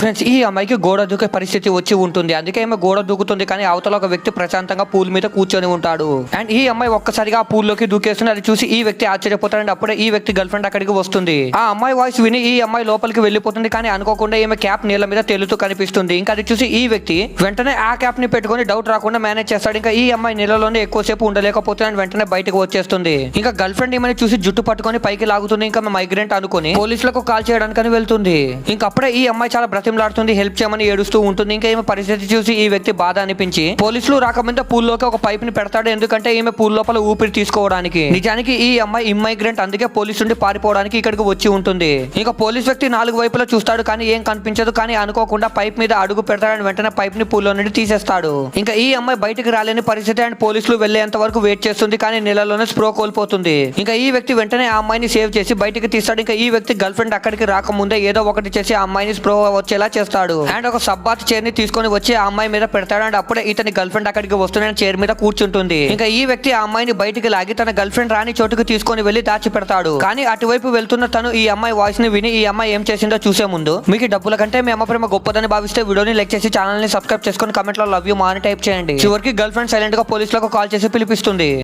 Friends ఈ అమ్మాయికి గోడ దూకే పరిస్థితి వచ్చి ఉంటుంది. అందుకే ఆమె గోడ దూకుతుంది కానీ అవతల ఒక వ్యక్తి ప్రశాంతంగా పూల్ మీద కూర్చొని ఉంటాడు. అండ్ ఈ అమ్మాయి ఒక్కసారిగా ఆ పూల్లోకి దూకేస్తుంది. అది చూసి ఈ వ్యక్తి ఆశ్చర్యపోతాడు అప్పుడే ఈ వ్యక్తి గర్ల్ ఫ్రెండ్ అక్కడికి వస్తుంది. ఆ అమ్మాయి వాయిస్ విని ఈ అమ్మాయి లోపలికి వెళ్ళిపోతుంది కానీ అనుకోకుండా ఈమె క్యాప్ నీళ్ళ మీద తేలుతూ కనిపిస్తుంది. ఇంకా అది చూసి ఈ వ్యక్తి వెంటనే ఆ క్యాప్ని పెట్టుకొని డౌట్ రాకుండా మేనేజ్ చేస్తాడు. ఇంకా ఈ అమ్మాయి నీళ్ళలోనే ఎక్కువసేపు ఉండలేకపోతే అండ్ వెంటనే బయటకు వచ్చేస్తుంది. ఇంకా గర్ల్ ఫ్రెండ్ ఈమెను చూసి జుట్టు పట్టుకొని పైకి లాగుతుంది. ఇంకా మైగ్రెంట్ అనుకుని పోలీసులకు కాల్ చేయడానికి వెళ్తుంది. ఇంకా అప్పుడే ఈ అమ్మాయి చాలా బతిమలాడుతుంది హెల్ప్ చేయమని ఏడుస్తూ ఉంటుంది. ఇంకా ఈమె పరిస్థితి చూసి ఈ వ్యక్తి బాధ అనిపించి పోలీసులు రాకముందే పూల్లోకి ఒక పైప్ని పెడతాడు. ఎందుకంటే ఈమె పూల్ లోపల ఊపిరి తీసుకోవడానికి. నిజానికి ఈ అమ్మాయి ఇమ్మైగ్రెంట్ అందుకే పోలీసు నుండి పారిపోవడానికి ఇక్కడికి వచ్చి ఉంటుంది. ఇంకా పోలీస్ వ్యక్తి నాలుగు వైపులా చూస్తాడు కానీ ఏం కనిపించదు కానీ అనుకోకుండా పైప్ మీద అడుగు పెడతాడని వెంటనే పైప్ని పూల్లో నుండి తీసేస్తాడు. ఇంకా ఈ అమ్మాయి బయటకు రాలేని పరిస్థితి అండ్ పోలీసులు వెళ్ళేంత వరకు వెయిట్ చేస్తుంది కానీ నెలలోనే స్ప్రో కోల్పోతుంది. ఇంకా ఈ వ్యక్తి వెంటనే ఆ అమ్మాయిని సేవ్ చేసి బయటకు తీస్తాడు. ఇంకా ఈ వ్యక్తి గర్ల్ ఫ్రెండ్ అక్కడికి రాకముందే ఏదో ఒకటి చేసి ఆ అమ్మాయిని స్ప్రో వచ్చేలా చేస్తాడు? అండ్ ఒక సబ్బాత్ చైర్ని తీసుకొని వచ్చి ఆ అమ్మాయి మీద పెడతాడు. అండ్ అప్పుడే ఇతని గర్ల్ ఫ్రెండ్ అక్కడికి వస్తున్న చైర్ మీద కూర్చుంటుంది. ఇంకా ఈ వ్యక్తి ఆ అమ్మాయిని బయటికి లాగి తన గర్ల్ ఫ్రెండ్ రాని చోటుకు తీసుకొని వెళ్ళి దాచి పెడతాడు కానీ అటువైపు వెళ్తున్న తను ఈ అమ్మాయి వాయిస్ని విని ఈ అమ్మాయి ఏం చేసిందో చూసే ముందు మీకు డబ్బుల కంటే మీ అమ్మ ప్రేమ గొప్పదని భావిస్తే వీడియోని లైక్ చేసి ఛానల్ని సబ్స్క్రైబ్ చేసుకొని కమెంట్లో లవ్ యూ మాని టైప్ చేయండి. చివరికి గర్ల్ ఫ్రెండ్ సైలెంట్గా పోలీసులకు కాల్ చేసి పిలిపిస్తుంది.